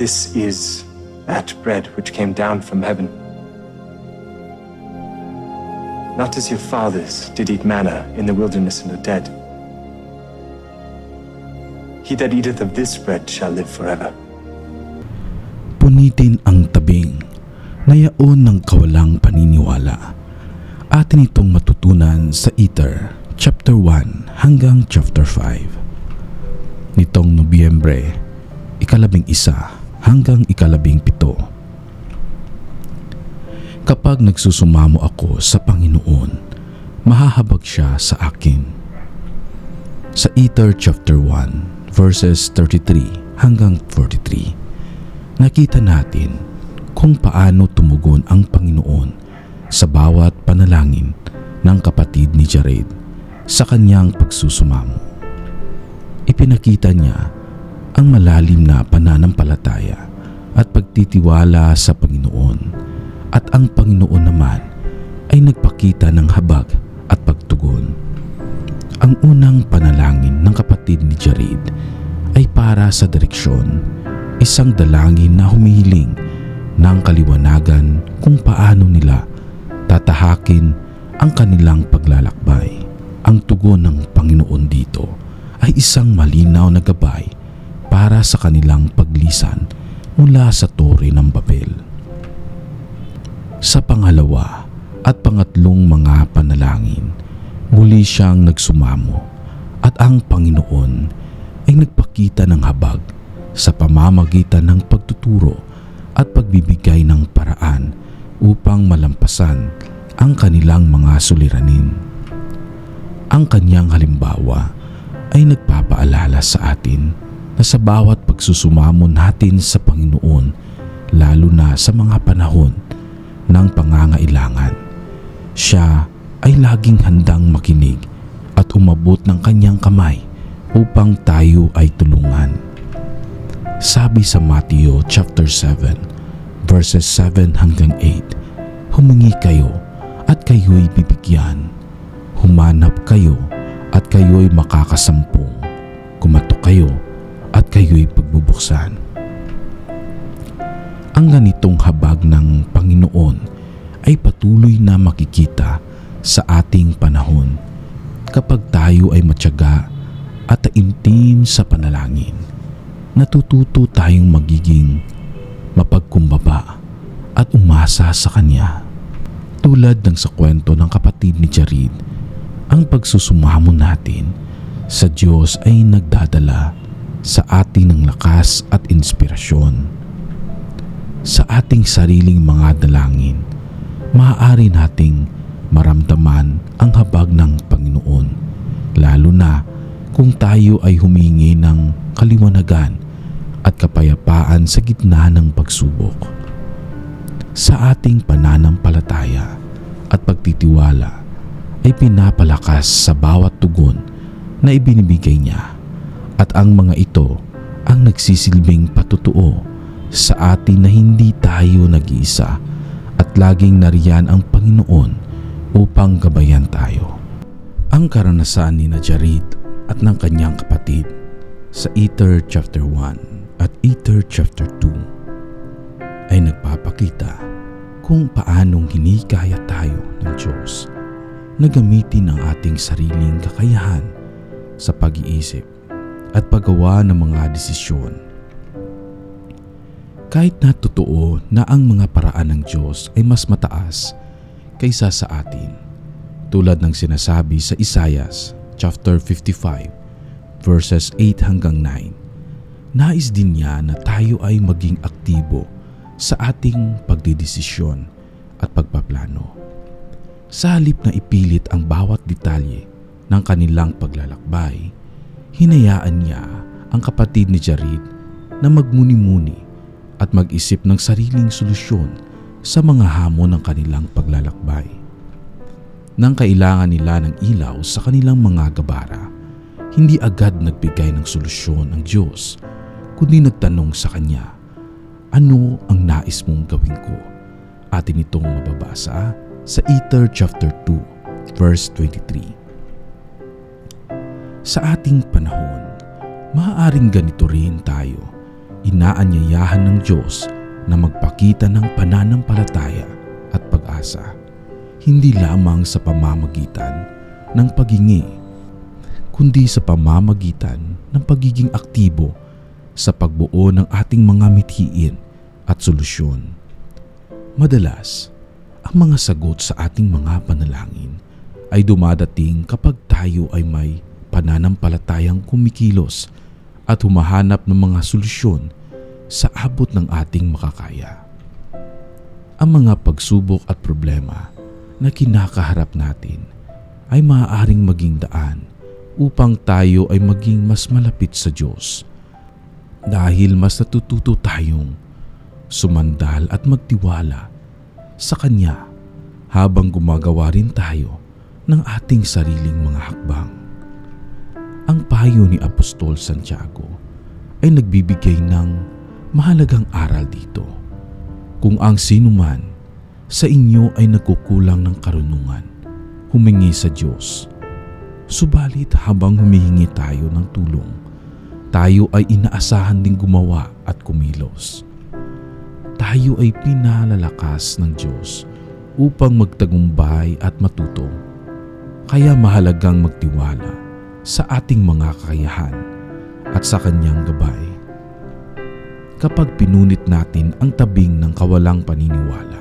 This is that bread which came down from heaven. Not as your fathers did eat manna in the wilderness and are dead. He that eateth of this bread shall live forever. Punitin ang tabing na yaon ng kawalang paniniwala. Atin itong matutunan sa Ether, chapter 1 hanggang chapter 5. Nitong Nobyembre, ikalabing isa hanggang ikalabing pito. Kapag nagsusumamo ako sa Panginoon, mahahabag siya sa akin. Sa Ether chapter 1 verses 33 hanggang 43 nakita natin kung paano tumugon ang Panginoon sa bawat panalangin ng kapatid ni Jared sa kanyang pagsusumamo. Ipinakita niya ang malalim na pananampalataya at pagtitiwala sa Panginoon at ang Panginoon naman ay nagpakita ng habag at pagtugon. Ang unang panalangin ng kapatid ni Jared ay para sa direksyon isang dalangin na humihiling ng kaliwanagan kung paano nila tatahakin ang kanilang paglalakbay. Ang tugon ng Panginoon dito ay isang malinaw na gabay para sa kanilang paglisan mula sa tore ng Babel. Sa pangalawa at pangatlong mga panalangin, muli siyang nagsumamo at ang Panginoon ay nagpakita ng habag sa pamamagitan ng pagtuturo at pagbibigay ng paraan upang malampasan ang kanilang mga suliranin. Ang kanyang halimbawa ay nagpapaalala sa atin na sa bawat pagsusumamo natin sa Panginoon, lalo na sa mga panahon ng pangangailangan, siya ay laging handang makinig at umabot ng kanyang kamay upang tayo ay tulungan. Sabi sa Mateo chapter 7 verses 7 hanggang 8, Humingi kayo at kayo'y bibigyan. Humanap kayo at kayo'y makakasampung. Kumatok kayo at kayo'y pagbubuksan. Ang ganitong habag ng Panginoon ay patuloy na makikita sa ating panahon kapag tayo ay matyaga at taimtim sa panalangin natututo tayong magiging mapagkumbaba at umasa sa Kanya. Tulad ng sa kwento ng kapatid ni Jared, ang pagsusumamo natin sa Diyos ay nagdadala sa atin ng lakas at inspirasyon. Sa ating sariling mga dalangin, maaari nating maramdaman ang habag ng Panginoon, lalo na kung tayo ay humingi ng kaliwanagan at kapayapaan sa gitna ng pagsubok. Sa ating pananampalataya at pagtitiwala ay pinapalakas sa bawat tugon na ibinibigay niya at ang mga ito ang nagsisilbing patutuo sa atin na hindi tayo nag-iisa at laging nariyan ang Panginoon upang gabayan tayo. Ang karanasan ni na Jared at ng kanyang kapatid sa Ether chapter 1 at Ether chapter 2 ay nagpapakita kung paanong hinikaya tayo ng Diyos na gamitin ang ating sariling kakayahan sa pag-iisip at paggawa ng mga desisyon. Kahit na totoo na ang mga paraan ng Diyos ay mas mataas kaysa sa atin, tulad ng sinasabi sa Isaias chapter 55 verses 8 hanggang 9. Nais din niya na tayo ay maging aktibo sa ating pagdidesisyon at pagpaplano. Sa halip na ipilit ang bawat detalye ng kanilang paglalakbay, hinayaan niya ang kapatid ni Jared na magmuni-muni at mag-isip ng sariling solusyon sa mga hamon ng kanilang paglalakbay. Nang kailangan nila ng ilaw sa kanilang mga gabara, hindi agad nagbigay ng solusyon ang Diyos, kundi nagtanong sa Kanya, Ano ang nais mong gawin ko? Atin itong mababasa sa Ether chapter 2, verse 23. Sa ating panahon, maaaring ganito rin tayo inaanyayahan ng Diyos na magpakita ng pananampalataya at pag-asa, hindi lamang sa pamamagitan ng pagingi, kundi sa pamamagitan ng pagiging aktibo sa pagbuo ng ating mga mithiin at solusyon. Madalas, ang mga sagot sa ating mga panalangin ay dumadating kapag tayo ay may pananampalatayang kumikilos at humahanap ng mga solusyon sa abot ng ating makakaya. Ang mga pagsubok at problema na kinakaharap natin ay maaaring maging daan upang tayo ay maging mas malapit sa Diyos dahil mas natututo tayong sumandal at magtiwala sa Kanya habang gumagawa rin tayo ng ating sariling mga hakbang. Ang payo ni Apostol Santiago ay nagbibigay ng mahalagang aral dito. Kung ang sinuman sa inyo ay nagkukulang ng karunungan, humingi sa Diyos. Subalit habang humihingi tayo ng tulong, tayo ay inaasahan ding gumawa at kumilos. Tayo ay pinalalakas ng Diyos upang magtagumpay at matuto. Kaya mahalagang magtiwala sa ating mga kakayahan at sa Kanyang gabay kapag pinunit natin ang tabing ng kawalang paniniwala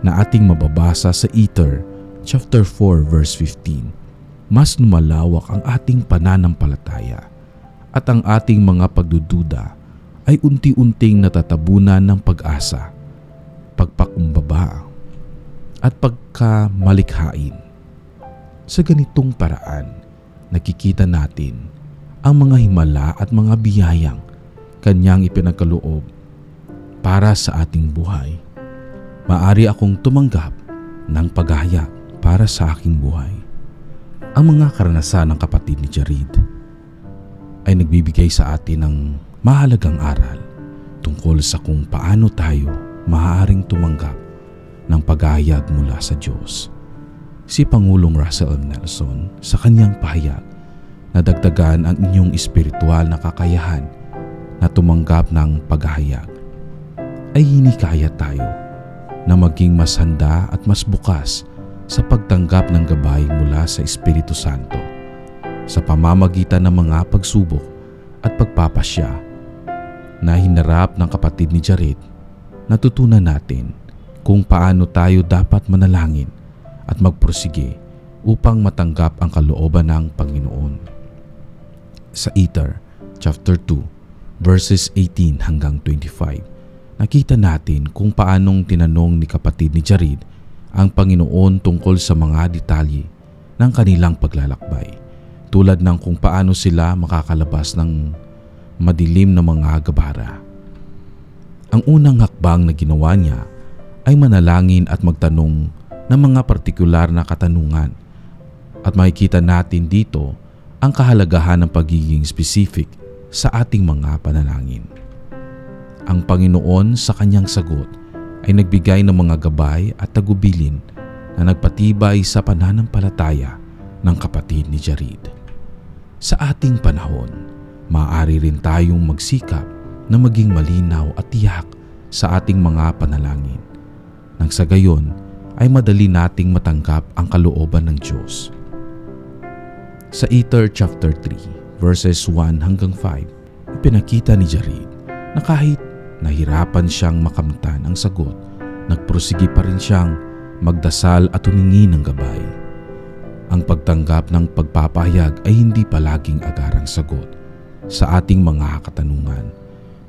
na ating mababasa sa Ether chapter 4 verse 15 mas lumalawak ang ating pananampalataya at ang ating mga pagdududa ay unti-unting natatabunan ng pag-asa, pagpakumbaba at pagkamalikhain. Sa ganitong paraan, nakikita natin ang mga himala at mga biyayang kanyang ipinagkaloob para sa ating buhay. Maari akong tumanggap ng paghahayag para sa aking buhay. Ang mga karanasan ng kapatid ni Jared ay nagbibigay sa atin ng mahalagang aral tungkol sa kung paano tayo maaaring tumanggap ng paghahayag mula sa Diyos. Si Pangulong Russell M. Nelson sa kanyang pahayag na dagdagan ang inyong espiritual na kakayahan na tumanggap ng paghahayag, ay hinikaya tayo na maging mas handa at mas bukas sa pagtanggap ng gabay mula sa Espiritu Santo sa pamamagitan ng mga pagsubok at pagpapasya na hinarap ng kapatid ni Jared, natutunan natin kung paano tayo dapat manalangin at magprosige upang matanggap ang kalooban ng Panginoon. Sa Ether, chapter 2, verses 18 hanggang 25, nakita natin kung paanong tinanong ni kapatid ni Jared ang Panginoon tungkol sa mga detalye ng kanilang paglalakbay tulad ng kung paano sila makakalabas ng madilim na mga gabara. Ang unang hakbang na ginawa niya ay manalangin at magtanong ng mga partikular na katanungan at makikita natin dito ang kahalagahan ng pagiging specific sa ating mga panalangin. Ang Panginoon sa kanyang sagot ay nagbigay ng mga gabay at tagubilin na nagpatibay sa pananampalataya ng kapatid ni Jared. Sa ating panahon, maaari rin tayong magsikap na maging malinaw at tiyak sa ating mga panalangin. Nang sa gayon ay madali nating matanggap ang kalooban ng Diyos. Sa Ether chapter 3 verses 1 hanggang 5, ipinakita ni Jared na kahit nahirapan siyang makamtan ang sagot, nagprosigi pa rin siyang magdasal at humingi ng gabay. Ang pagtanggap ng pagpapahayag ay hindi palaging agarang sagot sa ating mga katanungan.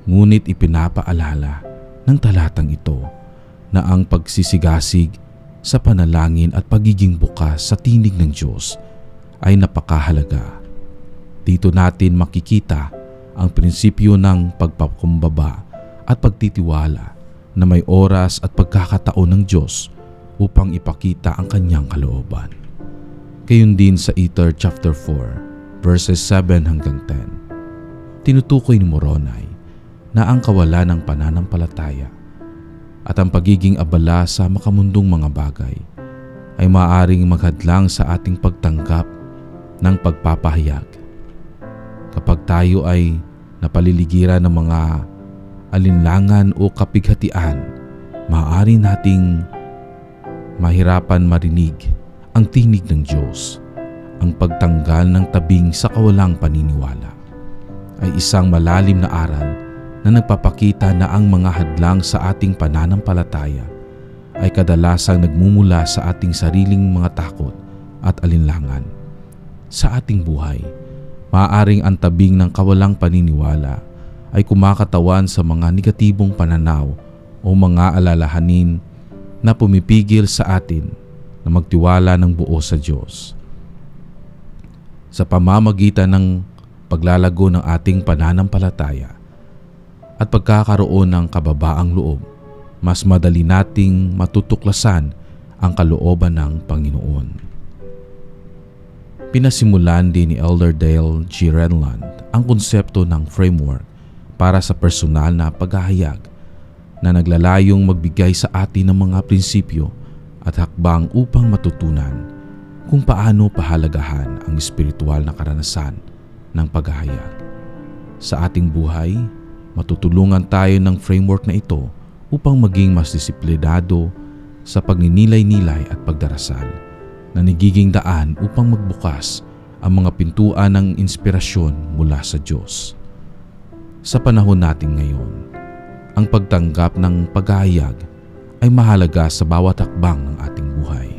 Ngunit ipinapaalala ng talatang ito na ang pagsisigasig sa panalangin at pagiging bukas sa tinig ng Diyos ay napakahalaga dito natin makikita ang prinsipyo ng pagpakumbaba at pagtitiwala na may oras at pagkakataon ng Diyos upang ipakita ang kanyang kalooban. Gayon din sa Ether chapter 4 verses 7 hanggang 10. Tinutukoy ni Moronay na ang kawalan ng pananampalataya at ang pagiging abala sa makamundong mga bagay ay maaring maghadlang sa ating pagtanggap ng pagpapahayag kapag tayo ay napaliligiran ng mga alinlangan o kapighatian, maaari nating mahirapan marinig ang tinig ng Diyos. Ang pagtanggal ng tabing sa kawalang paniniwala ay isang malalim na aral na nagpapakita na ang mga hadlang sa ating pananampalataya ay kadalasang nagmumula sa ating sariling mga takot at alinlangan. Sa ating buhay, maaaring ang tabing ng kawalang paniniwala ay kumakatawan sa mga negatibong pananaw o mga alalahanin na pumipigil sa atin na magtiwala ng buo sa Diyos. Sa pamamagitan ng paglalago ng ating pananampalataya at pagkakaroon ng kababaang loob, mas madali nating matutuklasan ang kalooban ng Panginoon. Pinasimulan din ni Elder Dale G. Renland ang konsepto ng framework para sa personal na paghahayag na naglalayong magbigay sa atin ng mga prinsipyo at hakbang upang matutunan kung paano pahalagahan ang espiritual na karanasan ng paghahayag. Sa ating buhay, matutulungan tayo ng framework na ito upang maging mas disiplinado sa pagninilay-nilay at pagdarasal na nagiging daan upang magbukas ang mga pintuan ng inspirasyon mula sa Diyos. Sa panahon natin ngayon, ang pagtanggap ng paghahayag ay mahalaga sa bawat hakbang ng ating buhay.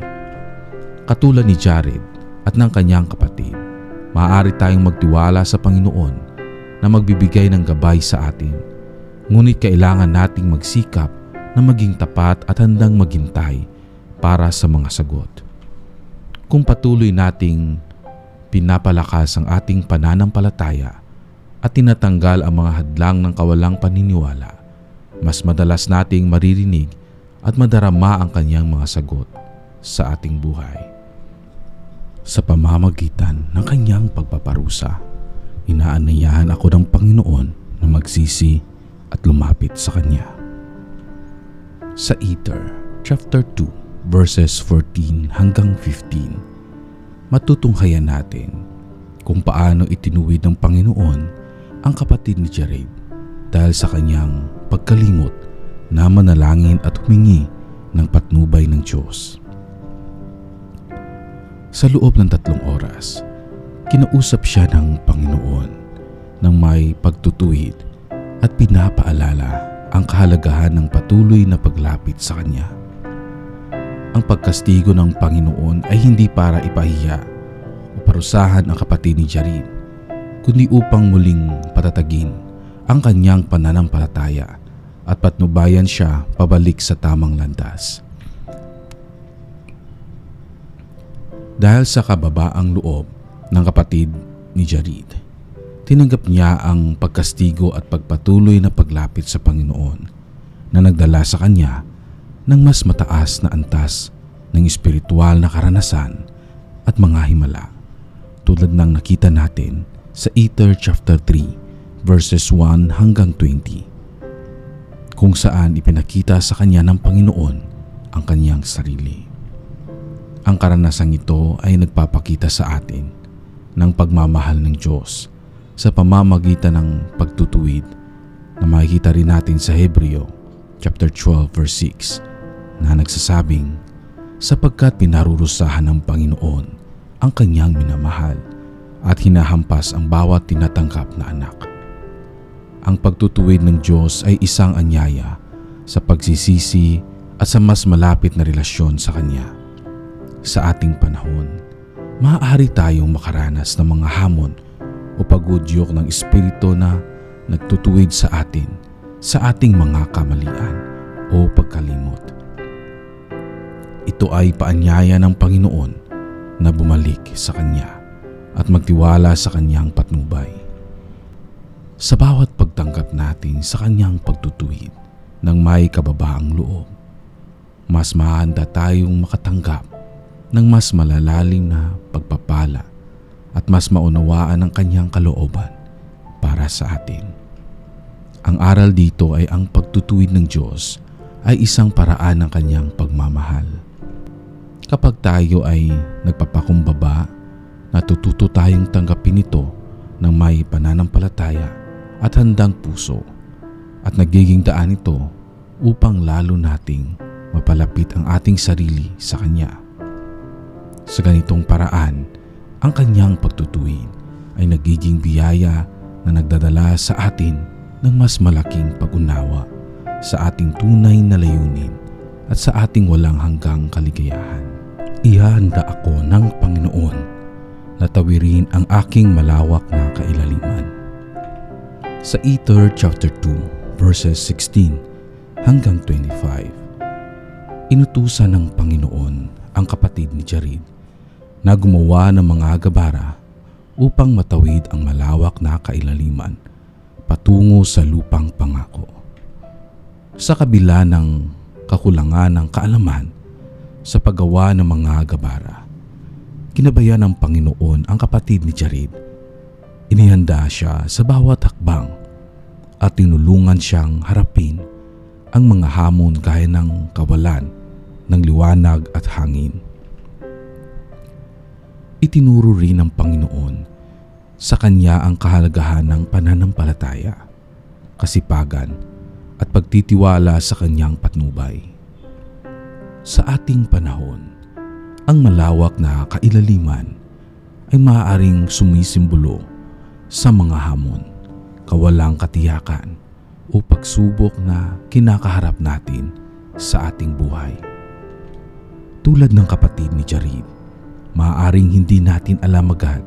Katulad ni Jared at ng kanyang kapatid, maaari tayong magtiwala sa Panginoon na magbibigay ng gabay sa atin. Ngunit kailangan nating magsikap na maging tapat at handang maghintay para sa mga sagot. Kung patuloy nating pinapalakas ang ating pananampalataya at tinatanggal ang mga hadlang ng kawalang paniniwala, mas madalas nating maririnig at madarama ang kanyang mga sagot sa ating buhay. Sa pamamagitan ng kanyang pagpaparusa, inaanayahan ako ng Panginoon na magsisi at lumapit sa Kanya. Sa Ether, chapter 2, verses 14 hanggang 15, matutunghayan natin kung paano itinuwid ng Panginoon ang kapatid ni Jared dahil sa kanyang pagkalimot na manalangin at humingi ng patnubay ng Diyos. Sa loob ng tatlong oras, kinausap siya ng Panginoon ng may pagtutuwid at pinapaalala ang kahalagahan ng patuloy na paglapit sa Kanya. Ang pagkastigo ng Panginoon ay hindi para ipahiya o parusahan ang kapatid ni Jarin, kundi upang muling patatagin ang kanyang pananampalataya at patnubayan siya pabalik sa tamang landas. Dahil sa kababaang loob ng kapatid ni Jarid, tinanggap niya ang pagkastigo at pagpatuloy na paglapit sa Panginoon na nagdala sa kanya ng mas mataas na antas ng espiritual na karanasan at mga himala tulad ng nakita natin sa Ether chapter 3 verses 1 hanggang 20 kung saan ipinakita sa kanya ng Panginoon ang kanyang sarili. Ang karanasang ito ay nagpapakita sa atin ng pagmamahal ng Diyos sa pamamagitan ng pagtutuwid na makikita rin natin sa Hebreo chapter 12 verse 6 na nagsasabing sapagkat pinarurusahan ng Panginoon ang kanyang minamahal at hinahampas ang bawat tinatanggap na anak. Ang pagtutuwid ng Diyos ay isang anyaya sa pagsisisi at sa mas malapit na relasyon sa Kanya. Sa ating panahon, maaari tayong makaranas ng mga hamon o pagudyok ng Espiritu na nagtutuwid sa atin sa ating mga kamalian o pagkalimot. Ito ay paanyaya ng Panginoon na bumalik sa Kanya at magtiwala sa Kanyang patnubay. Sa bawat pagtanggap natin sa Kanyang pagtutuwid ng may kababaang loob, mas mahanda tayong makatanggap ng mas malalalim na pagpapala at mas maunawaan ang Kanyang kalooban para sa atin. Ang aral dito ay ang pagtutuwid ng Diyos ay isang paraan ng Kanyang pagmamahal. Kapag tayo ay nagpapakumbaba, natututo tayong tanggapin ito ng may pananampalataya at handang puso. at nagiging daan ito upang lalo nating mapalapit ang ating sarili sa Kanya. Sa ganitong paraan, ang Kanyang pagtutuwin ay nagiging biyaya na nagdadala sa atin ng mas malaking pag-unawa sa ating tunay na layunin at sa ating walang hanggang kaligayahan. Ihanda ako ng Panginoon na tawirin ang aking malawak na kailaliman. Sa Ether chapter 2 verses 16 hanggang 25, inutusan ng Panginoon ang kapatid ni Jared na gumawa ng mga gabara upang matawid ang malawak na kailaliman patungo sa lupang pangako. Sa kabila ng kakulangan ng kaalaman sa paggawa ng mga gabara, kinabayan ng Panginoon ang kapatid ni Jared. Inihanda siya sa bawat hakbang at tinulungan siyang harapin ang mga hamon gaya ng kawalan ng liwanag at hangin. Itinuro rin ng Panginoon sa kanya ang kahalagahan ng pananampalataya, kasipagan at pagtitiwala sa kanyang patnubay. Sa ating panahon, ang malawak na kailaliman ay maaaring sumisimbolo sa mga hamon, kawalang katiyakan o pagsubok na kinakaharap natin sa ating buhay. Tulad ng kapatid ni Jared, maaaring hindi natin alam agad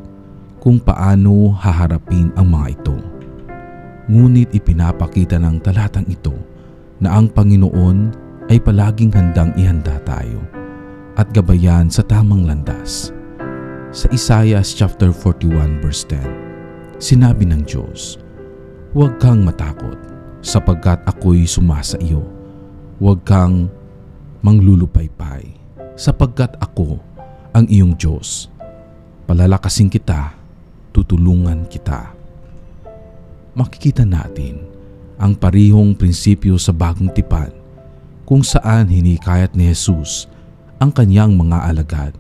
kung paano haharapin ang mga ito. Ngunit ipinapakita ng talatang ito na ang Panginoon ay palaging handang ihanda tayo at gabayan sa tamang landas. Sa Isaiah chapter 41 verse 10, sinabi ng Diyos, Huwag kang matakot sapagkat ako'y sumasa iyo. Huwag kang manglulupaypay sapagkat ako ang iyong Diyos. Palalakasin kita, tutulungan kita. Makikita natin ang parihong prinsipyo sa bagong tipan kung saan hinikayat ni Jesus ang kanyang mga alagad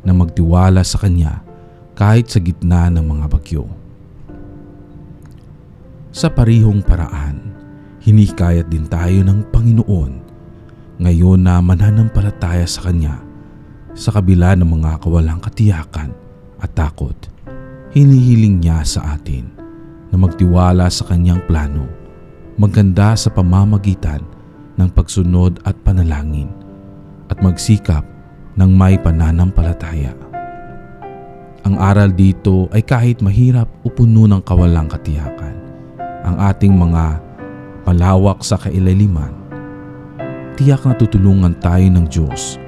na magtiwala sa kanya kahit sa gitna ng mga bagyo. Sa parihong paraan, hinikayat din tayo ng Panginoon ngayon na mananampalataya sa Kanya sa kabila ng mga kawalang katiyakan at takot. Hinihiling niya sa atin na magtiwala sa Kanyang plano, maganda sa pamamagitan ng pagsunod at panalangin at magsikap ng may pananampalataya. Ang aral dito ay kahit mahirap o puno ng kawalang katiyakan, ang ating mga malawak sa kailaliman, tiyak na tutulungan tayo ng Diyos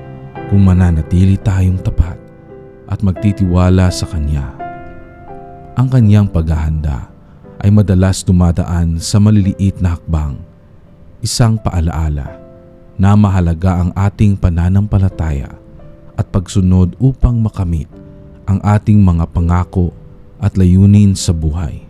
kung mananatili tayong tapat at magtitiwala sa Kanya. Ang Kanyang paghahanda ay madalas dumadaan sa maliliit na hakbang, isang paalaala na mahalaga ang ating pananampalataya at pagsunod upang makamit ang ating mga pangako at layunin sa buhay.